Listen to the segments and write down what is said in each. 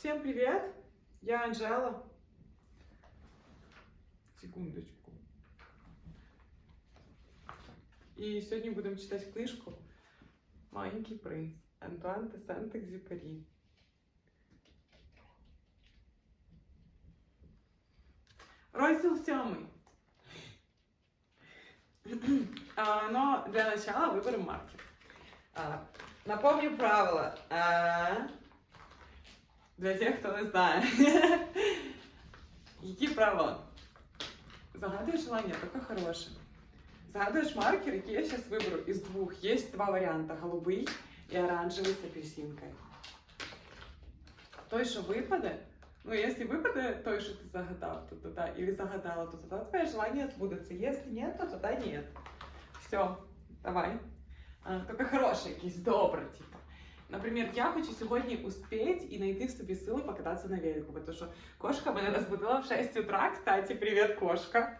Всем привет! Я Анжела. Секундочку. І сьогодні будемо читати книжку Маленький принц Антуан де Сент-Екзюпері. Розділ сьомий. А, но для начала выберем маркер. А, напомню правила. А, Для тех, хто не знає. Які правила? Загадуєш желання, тільки хороше. Загадуєш маркер, який я зараз виберу із двох. Є два варіанти: голубий і оранжевий з апельсинкою. Той, що випаде, ну, якщо випаде той, що ти загадав, то тоді, или загадала, то тоді твоє желання збудеться. Якщо ні, то тоді ні. Все, давай. А, тільки хороше, якесь добре, типу. Наприклад, я хочу сьогодні успіти і знайти в собі сили покататися на велику, тому що кошка мене розбудила в 6 утра. Кстати, привіт, кошка.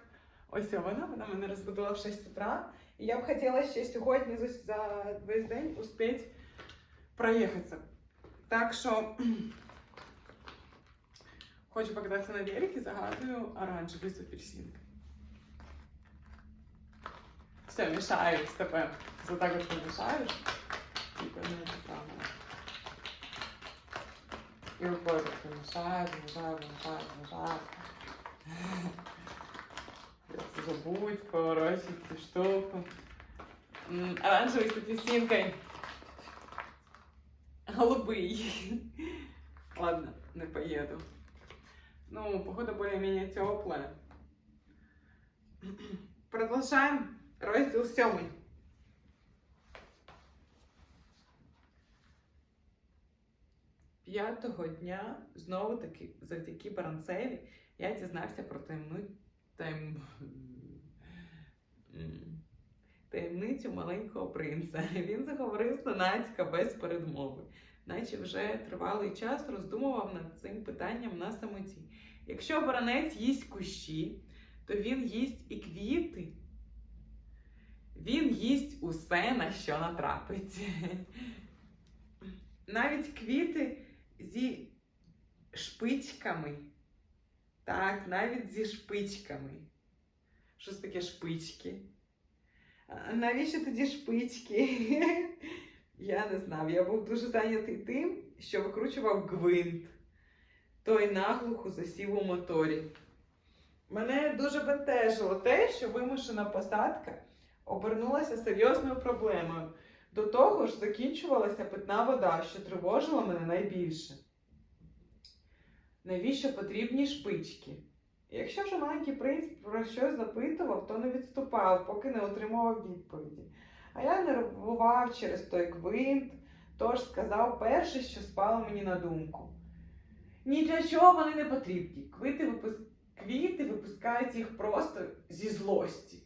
Ось вона, вона мене розбудила в 6 утра. І я б хотіла ще сьогодні за, за весь день успіти проїхатися. Так що хочу покататися на велике, загадую оранжевий з апельсинкою. Все, мішаю з тебе. Вот так вот помешаешь. не ставила. І обожити назад, назад, назад, назад. Забудь, поворачивать ці штуки. Оранжевий з апельсинкой. Голубий. Ладно, не поеду. Ну, погода более-менее теплая. Продолжаем. Розділ сьомий. П'ятого дня знову таки завдяки Баранцеві я дізнався про таємну таєм... Таємницю маленького принца. Він заговорив зненацька без передмови, наче вже тривалий час роздумував над цим питанням на самоті. Якщо баранець їсть кущі, то він їсть і квіти. Він їсть усе, на що натрапить. Навіть квіти шпичками. Так, навіть зі шпичками. Що таке шпички? Навіщо тоді шпички? Я не знав. Я був дуже зайнятий тим, що викручував гвинт. Той наглухо засів у моторі. Мене дуже бентежило те, що вимушена посадка обернулася серйозною проблемою. До того ж, закінчувалася питна вода, що тривожила мене найбільше. Навіщо потрібні шпички? Якщо ж маленький принц про щось запитував, то не відступав, поки не отримував відповіді. А я нервував через той гвинт, тож сказав перше, що спало мені на думку. Ні для чого вони не потрібні. Квіти, випус... Квіти випускають їх просто зі злості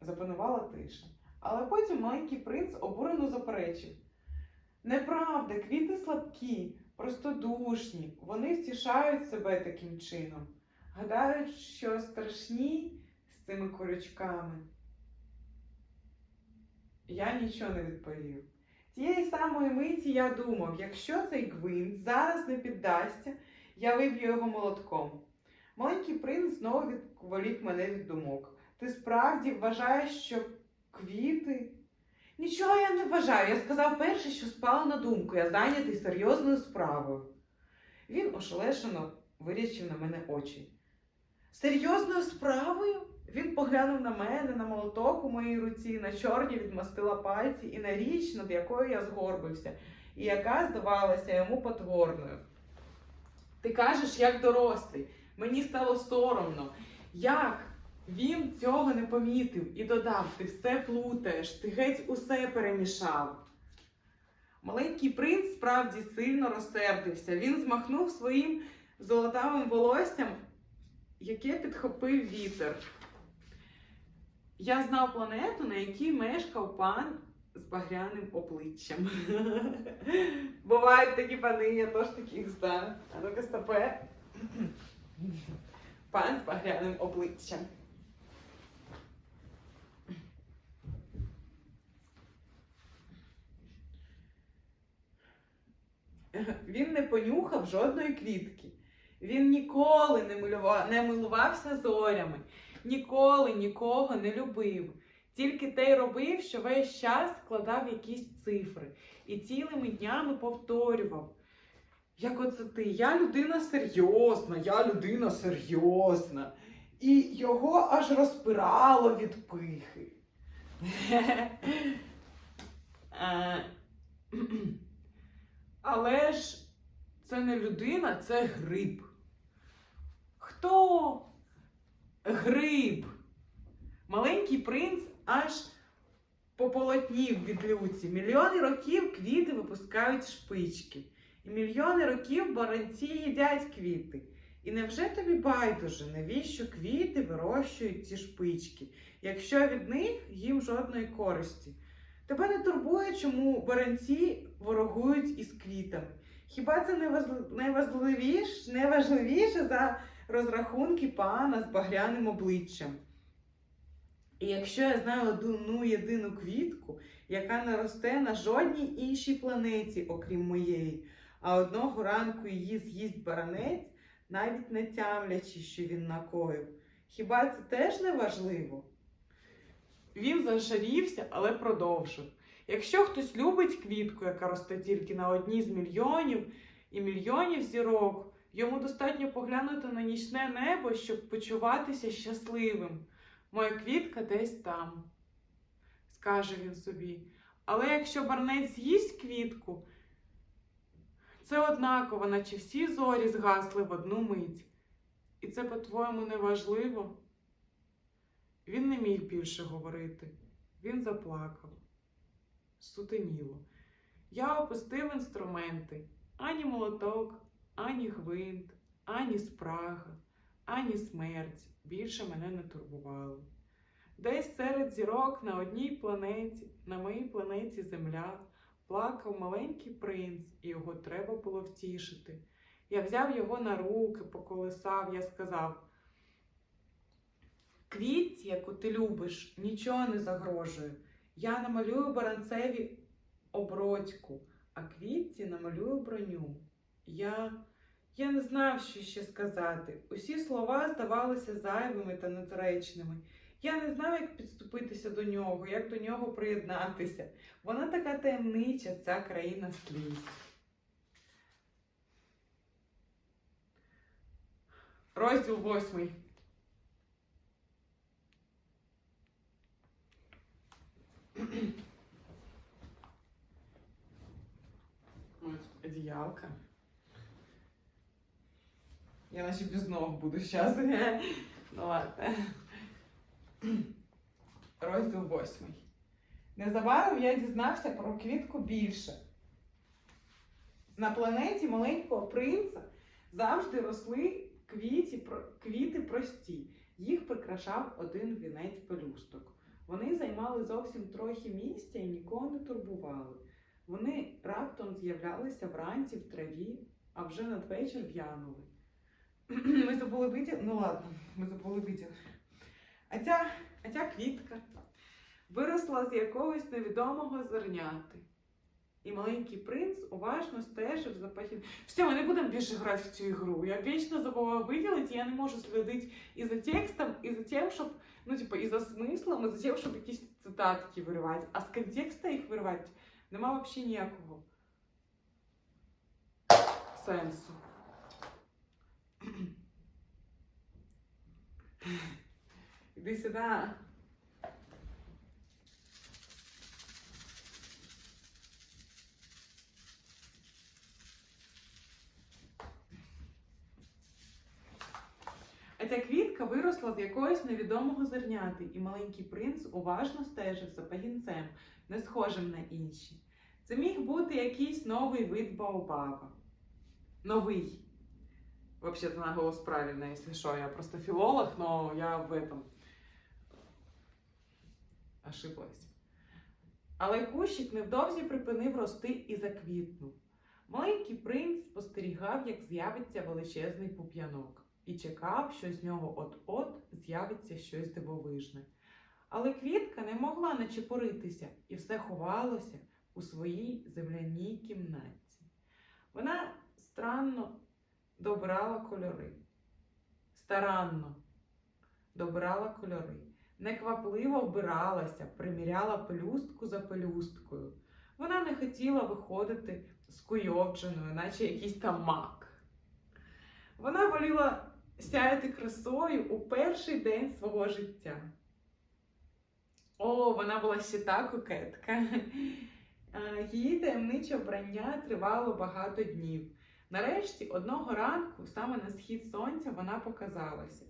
запанувала тиша. Але потім маленький принц обурено заперечив. Неправда, квіти слабкі, простодушні, вони втішають себе таким чином. Гадають, що страшні з цими колючками. Я нічого не відповів. Тієї самої миті я думав, якщо цей гвинт зараз не піддасться, я виб'ю його молотком. Маленький принц знову відволік мене від думок. Ти справді вважаєш, що квіти? Нічого я не вважаю. Я сказав перше, що спало на думку. Я зайнятий серйозною справою. Він ошелешено вирячив на мене очі. Серйозною справою? Він поглянув на мене, на молоток у моїй руці, на чорні відмастила пальці і на річ, над якою я згорбився, і яка здавалася йому потворною. Ти кажеш, як дорослий. Мені стало соромно. Як? Він цього не помітив і додав: ти все плутаєш, ти геть усе перемішав. Маленький принц справді сильно розсердився. Він змахнув своїм золотавим волоссям, яке підхопив вітер. Я знав планету, на якій мешкав пан з багряним обличчям. Бувають такі пани, я теж таких знаю. А ну-ка стопе. Пан з багряним обличчям. він не понюхав жодної квітки. Він ніколи не, милюва- не милувався зорями, ніколи нікого не любив. Тільки те й робив, що весь час складав якісь цифри і цілими днями повторював. Як оце ти? Я людина серйозна, я людина серйозна. І його аж розпирало від пихи. Але ж це не людина, це гриб. Хто? Гриб. Маленький принц аж пополотнів від люці. Мільйони років квіти випускають шпички. І мільйони років баранці їдять квіти. І невже тобі байдуже, навіщо квіти вирощують ці шпички, якщо від них їм жодної користі? Тебе не турбує, чому баранці ворогують із квітами. Хіба це не ваз- не важливіш- не важливіше за розрахунки пана з багряним обличчям? І якщо я знаю одну єдину квітку, яка не росте на жодній іншій планеті, окрім моєї, а одного ранку її з'їсть баранець, навіть не тямлячи, що він накоїв. Хіба це теж не важливо? Він зашарівся, але продовжив. Якщо хтось любить квітку, яка росте тільки на одній з мільйонів і мільйонів зірок, йому достатньо поглянути на нічне небо, щоб почуватися щасливим. Моя квітка десь там, скаже він собі. Але якщо барнець з'їсть квітку, це однаково, наче всі зорі згасли в одну мить. І це, по-твоєму, не важливо? Він не міг більше говорити. Він заплакав. Сутеніло. Я опустив інструменти. Ані молоток, ані гвинт, ані спрага, ані смерть більше мене не турбували. Десь серед зірок на одній планеті, на моїй планеті Земля, плакав маленький принц, і його треба було втішити. Я взяв його на руки, поколисав, я сказав: Квітці, яку ти любиш, нічого не загрожує. Я намалюю баранцеві обродьку, а квітці намалюю броню. Я. Я не знав, що ще сказати. Усі слова здавалися зайвими та недоречними. Я не знав, як підступитися до нього, як до нього приєднатися. Вона така таємнича, ця країна сліз. Розділ восьмий. Ось. Я наче без ног буду зараз. Ну ладно. Розділ восьмий. Незабаром я дізнався про квітку більше. На планеті маленького принца завжди росли квіті, квіти прості. Їх прикрашав один вінець пелюсток. Вони займали зовсім трохи місця і нікого не турбували. Вони раптом з'являлися вранці в траві, а вже надвечір в'янули. Ми забули витяг... Ну ладно, ми забули витяг. А ця, а ця квітка виросла з якогось невідомого зерняти. І маленький принц уважно стежив за пахід. Все, ми не будемо більше грати в цю ігру. Я вічно забуваю виділити, я не можу слідити і за текстом, і за тим, щоб, ну, типу, і за смислом, і за тим, щоб якісь цитатки виривати. А з контекста їх виривати нема взагалі ніякого сенсу. Іди сюди. Квітка з якогось невідомого зерняти, і маленький принц уважно стежив за пагінцем, не схожим на інші. Це міг бути якийсь новий вид Баобаба. Новий. Вообще-то наголос правильно, если что. Я просто филолог, но я в этом ошиблась. Але кущик невдовзі припинив рости і заквітнув. Маленький принц спостерігав, як з'явиться величезний пуп'янок, і чекав, що з нього от-от з'явиться щось дивовижне. Але квітка не могла начепоритися і все ховалося у своїй земляній кімнатці. Вона странно добирала кольори, старанно добирала кольори, неквапливо вбиралася, приміряла пелюстку за пелюсткою. Вона не хотіла виходити скуйовдженою, наче якийсь там мак. Вона воліла сяяти красою у перший день свого життя. О, вона була ще та кокетка. Е, Її таємниче обрання тривало багато днів. Нарешті, одного ранку, саме на схід сонця, вона показалася.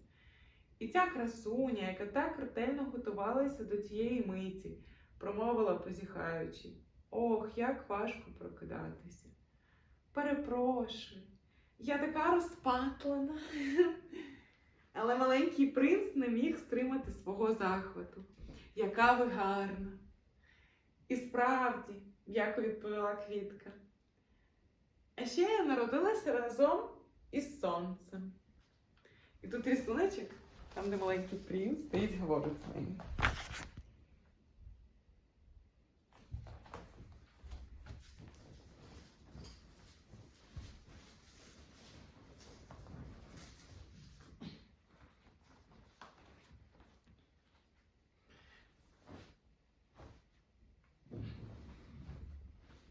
І ця красуня, яка так ретельно готувалася до тієї миті, промовила позіхаючи: Ох, як важко прокидатися. Перепрошую, я така розпатлана. Але маленький принц не міг стримати свого захвату. Яка ви гарна! І справді, м'яко відповіла квітка. А ще я народилася разом із сонцем. І тут рисуночок, там, де маленький принц, стоїть говорить з нею.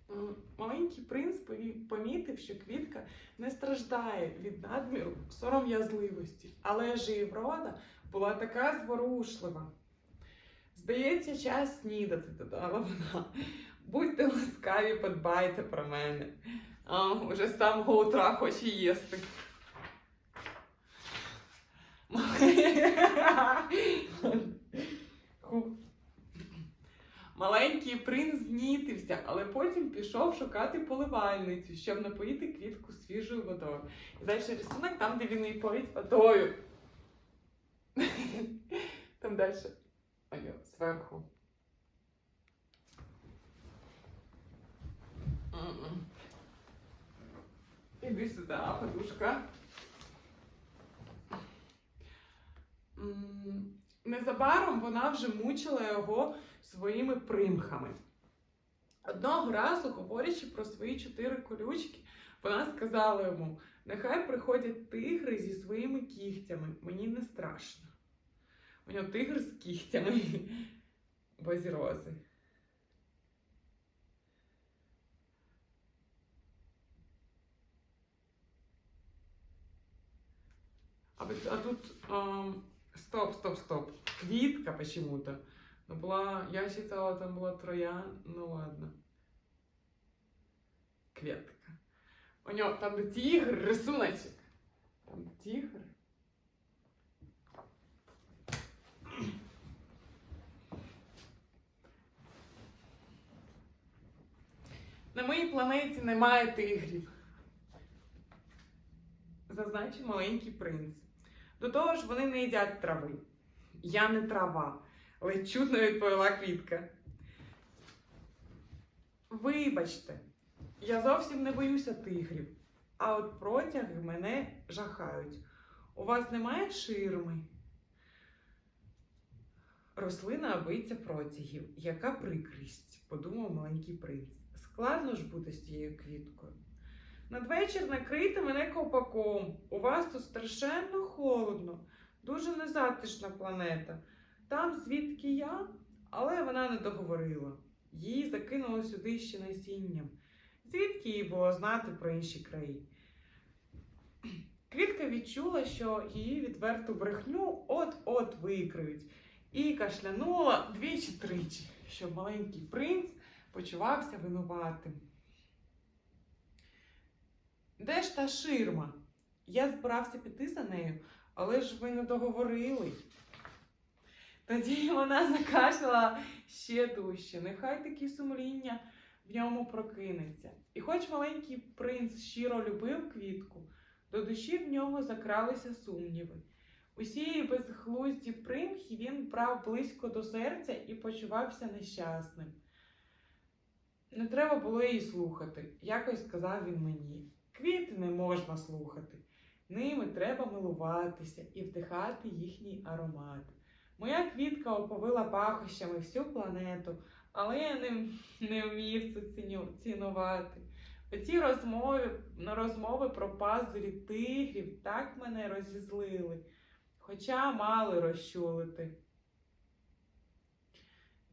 М, Маленький принц пові- помітив, що квітка не страждає від надміру сором'язливості, але ж була така зворушлива. Здається, час снідати, додала вона. Будьте ласкаві, подбайте про мене. А, уже з самого утра хоче їсти. Маленький принц знітився, але потім пішов шукати поливальницю, щоб напоїти квітку свіжою водою. І далі рисунок там, де він її поїть водою. Там далі. Зверху. Іди сюди, подушка. Незабаром вона вже мучила його своїми примхами. Одного разу, говорячи про свої чотири колючки, вона сказала йому: нехай приходять тигри зі своїми кігтями, мені не страшно. У нього тигр з кігтями в озі рози. А, а тут ам, стоп, стоп, стоп. Квітка почему-то. Ну, була, я считала, там була троян. Ну ладно. Кветка. У нього там тігр, рисуночок. Там тігр. На моїй планеті немає тигрів. Зазначив маленький принц. До того ж, вони не їдять трави. Я не трава, ледь чутно відповіла квітка. Вибачте, я зовсім не боюся тигрів, а от протяги мене жахають. У вас немає ширми? Рослина боїться протягів. Яка прикрість, подумав маленький принц. Складно ж бути з цією квіткою. Надвечір накрийте мене ковпаком. У вас тут страшенно холодно, дуже незатишна планета. Там звідки я, але вона не договорила. Її закинуло сюди ще насінням. Звідки їй було знати про інші краї? Квітка відчула, що її відверту брехню от-от викриють, і кашлянула двічі-тричі, щоб маленький принц почувався винуватим. Де ж та ширма? Я збирався піти за нею, але ж ви не договорили. Тоді вона закашляла ще дужче. Нехай такі сумління в ньому прокинеться. І хоч маленький принц щиро любив квітку, до душі в нього закралися сумніви. Усі її безглузді примхи він брав близько до серця і почувався нещасним. Не треба було її слухати, якось сказав він мені. Квіти не можна слухати. Ними треба милуватися і вдихати їхній аромат. Моя квітка оповила пахощами всю планету, але я не, не вмів це цінувати. Оці розмови, розмови про пазурі тигрів так мене розізлили, хоча мали розчулити.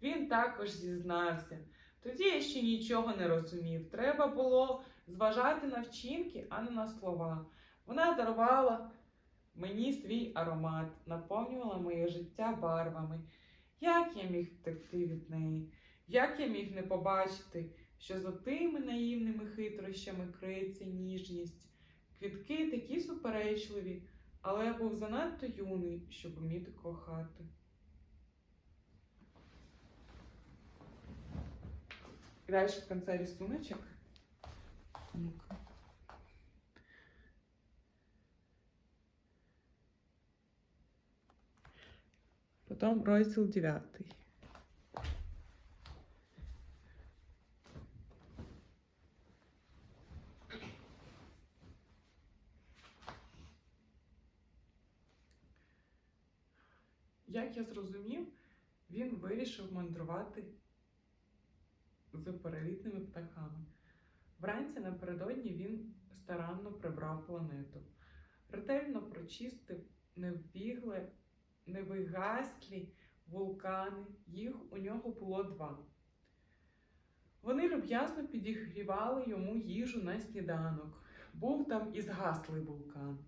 Він також зізнався. Тоді я ще нічого не розумів. Треба було зважати на вчинки, а не на слова. Вона дарувала мені свій аромат, наповнювала моє життя барвами. Як я міг втекти від неї? Як я міг не побачити, що за тими наївними хитрощами криється ніжність? Квітки такі суперечливі, але я був занадто юний, щоб вміти кохати. Далі в кінці рисуночок. Ну-ка. Потім розділ 9. Як я зрозумів, він вирішив мандрувати з перелітними птахами. Вранці напередодні він старанно прибрав планету, ретельно прочистив невбігле, невигаслі вулкани. Їх у нього було два. Вони люб'язно підігрівали йому їжу на сніданок. Був там і згаслий вулкан.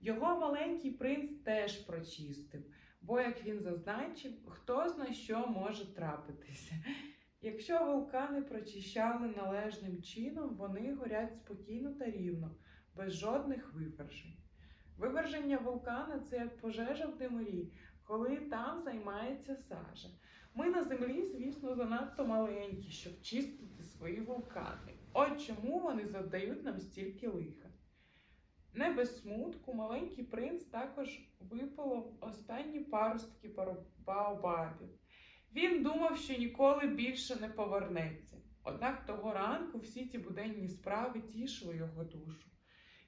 Його маленький принц теж прочистив, бо, як він зазначив, хто зна що може трапитися. Якщо вулкани прочищали належним чином, вони горять спокійно та рівно, без жодних вивержень. Виверження вулкана це як пожежа в диморі, коли там займається сажа. Ми на землі, звісно, занадто маленькі, щоб чистити свої вулкани. От чому вони завдають нам стільки лиха. Не без смутку, маленький принц також випало останні паростки паро- баобабів. Він думав, що ніколи більше не повернеться. Однак того ранку всі ті буденні справи тішили його душу.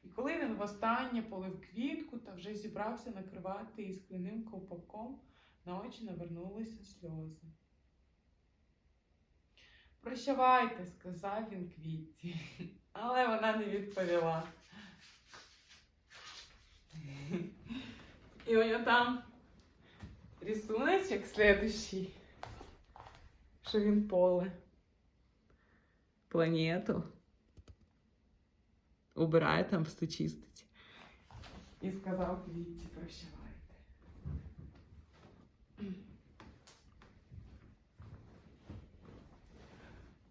І коли він востаннє полив квітку та вже зібрався накривати її скляним ковпаком, на очі навернулися сльози. Прощавайте, сказав він квітці, але вона не відповіла. І нього там рисуночок следующий, що він поле. Планету. Убирає там все чистить. І сказав квітці, прощавайте.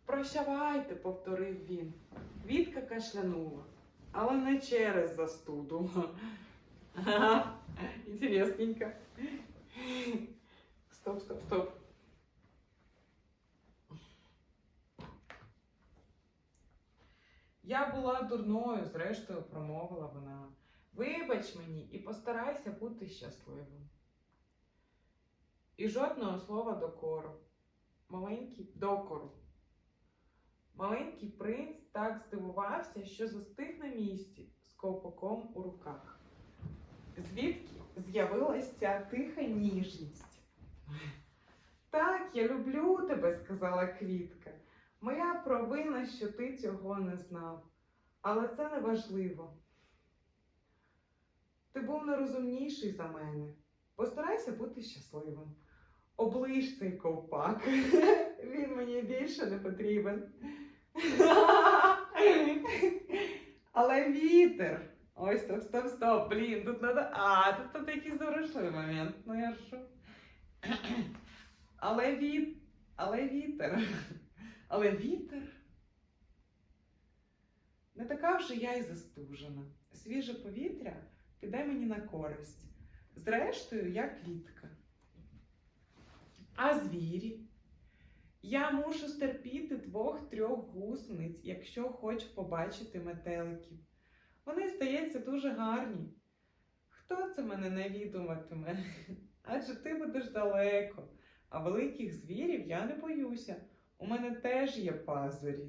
Прощавайте, повторив він. Квітка кашлянула, але не через застуду. Ага, Інтересненько. Стоп, стоп, стоп. Я була дурною, зрештою, промовила вона. Вибач мені і постарайся бути щасливим. І жодного слова докору. Маленький докору. Маленький принц так здивувався, що застиг на місці з ковпаком у руках. Звідки з'явилася тиха ніжність? Так, я люблю тебе, сказала Квітка. Моя провина, що ти цього не знав. Але це не важливо. Ти був нерозумніший за мене. Постарайся бути щасливим. Оближ цей ковпак. Він мені більше не потрібен. Але вітер. Ой, стоп, стоп, стоп. Блін, тут надо. А, тут, тут якийсь зарушливий момент. Ну я що? Але віт. Але вітер. Але вітер. Не така вже я й застужена. Свіже повітря піде мені на користь. Зрештою, я квітка. А звірі? Я мушу стерпіти двох-трьох гусениць, якщо хочу побачити метеликів. Вони, здається, дуже гарні. Хто це мене навідуватиме? Адже ти будеш далеко, а великих звірів я не боюся. У мене теж є пазурі.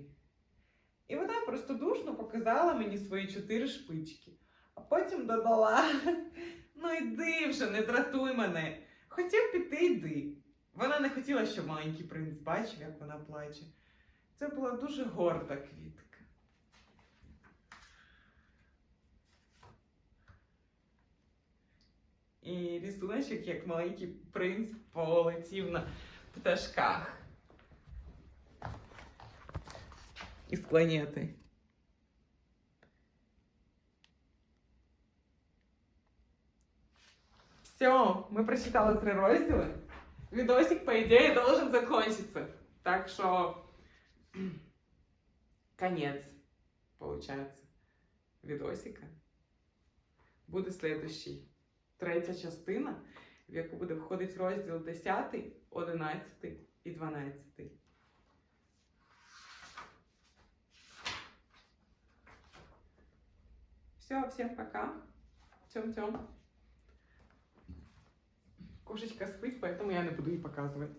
І вона простодушно показала мені свої чотири шпички, а потім додала: Ну йди вже, не дратуй мене. Хотів піти, йди. Вона не хотіла, щоб маленький принц бачив, як вона плаче. Це була дуже горда квітка. І рісуночок, як маленький принц, полетів на пташках. Із планети. Все, мы прочитали три розділи. Видосик, по идее, должен закончиться. Так что конец, получается, видосика. Буде следующий. Третя частина, в яку буде входити розділ 10, 11 і 12. Все, всем пока. Тем-тем. Кошечка спит, поэтому я не буду ей показувати.